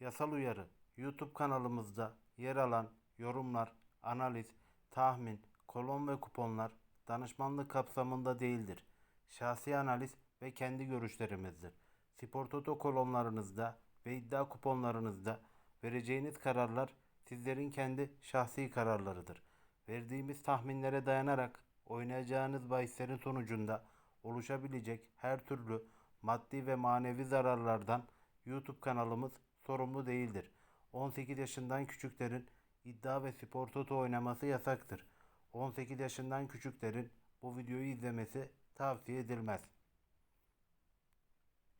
Yasal uyarı. YouTube kanalımızda yer alan yorumlar, analiz, tahmin, kolon ve kuponlar danışmanlık kapsamında değildir. Şahsi analiz ve kendi görüşlerimizdir. Spor Toto kolonlarınızda ve iddia kuponlarınızda vereceğiniz kararlar sizlerin kendi şahsi kararlarıdır. Verdiğimiz tahminlere dayanarak oynayacağınız bahislerin sonucunda oluşabilecek her türlü maddi ve manevi zararlardan YouTube kanalımız sorumlu değildir. 18 yaşından küçüklerin iddia ve spor toto oynaması yasaktır. 18 yaşından küçüklerin bu videoyu izlemesi tavsiye edilmez.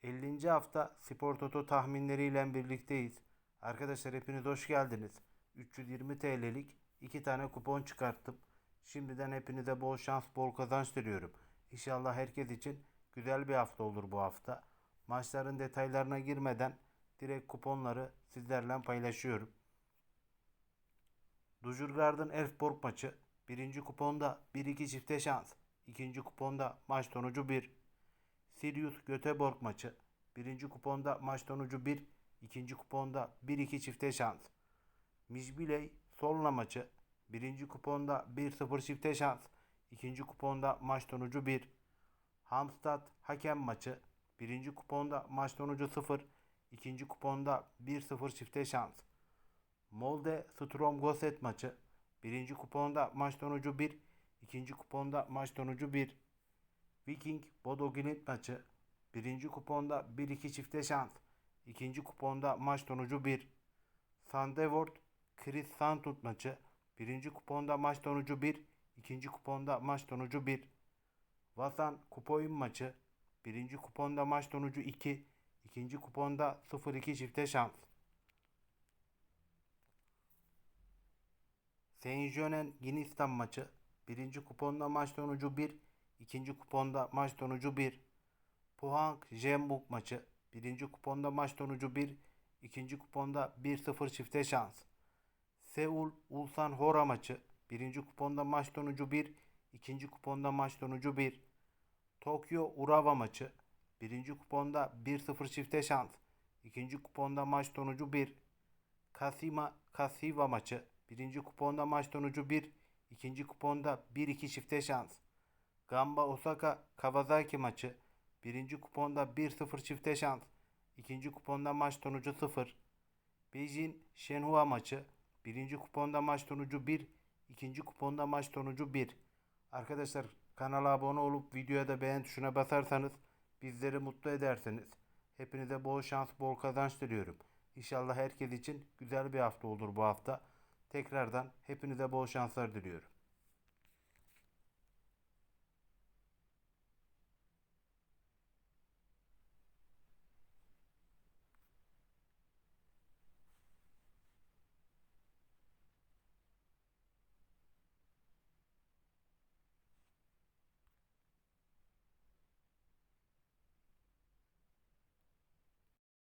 50. hafta Spor Toto tahminleriyle birlikteyiz. Arkadaşlar hepiniz hoş geldiniz. 320 TL'lik 2 tane kupon çıkarttım. Şimdiden hepinize bol şans, bol kazanç diliyorum. İnşallah herkes için güzel bir hafta olur bu hafta. Maçların detaylarına girmeden direkt kuponları sizlerle paylaşıyorum. Dujurgard'ın Elfsborg maçı. Birinci kuponda 1-2 çifte şans. İkinci kuponda maç sonucu 1. Sirius Göteborg maçı. Birinci kuponda maç sonucu 1. ikinci kuponda 1-2 çifte şans. Mijbiley Solna maçı. Birinci kuponda 1-0 çifte şans. İkinci kuponda maç sonucu 1. Hamstad hakem maçı. Birinci kuponda maç sonucu 0. İkinci kuponda 1-0 çifte şans. Molde Strom Gosset maçı. Birinci kuponda maç sonucu 1. ikinci kuponda maç sonucu 1. Viking Bodo Glimt maçı. Birinci kuponda 1-2 çifte şans. İkinci kuponda maç sonucu 1. Sandevort Chris Santut maçı. Birinci kuponda maç sonucu 1. ikinci kuponda maç sonucu 1. Vasan Kupoyun maçı. Birinci kuponda maç sonucu 2. ikinci kuponda 0-2 çifte şans. Saint-Jean'en Ginistan maçı. Birinci kuponda maç sonucu 1. ikinci kuponda maç sonucu 1. Pohang Jembuk maçı. Birinci kuponda maç sonucu 1. ikinci kuponda 1-0 çifte şans. Seul Ulsan Hora maçı. Birinci kuponda maç sonucu 1. ikinci kuponda maç sonucu 1. Tokyo Urawa maçı. Birinci kuponda 1-0 çifte şans. İkinci kuponda maç sonucu 1. Kasima Kasiva maçı. Birinci kuponda maç sonucu 1. ikinci kuponda 1-2 çifte şans. Gamba Osaka Kawasaki maçı. Birinci kuponda 1-0 çifte şans. İkinci kuponda maç sonucu 0. Beijing Shenhua maçı. Birinci kuponda maç sonucu 1. ikinci kuponda maç sonucu 1. Arkadaşlar kanala abone olup videoya da beğen tuşuna basarsanız bizleri mutlu edersiniz. Hepinize bol şans, bol kazanç diliyorum. İnşallah herkes için güzel bir hafta olur bu hafta. Tekrardan hepinize bol şanslar diliyorum.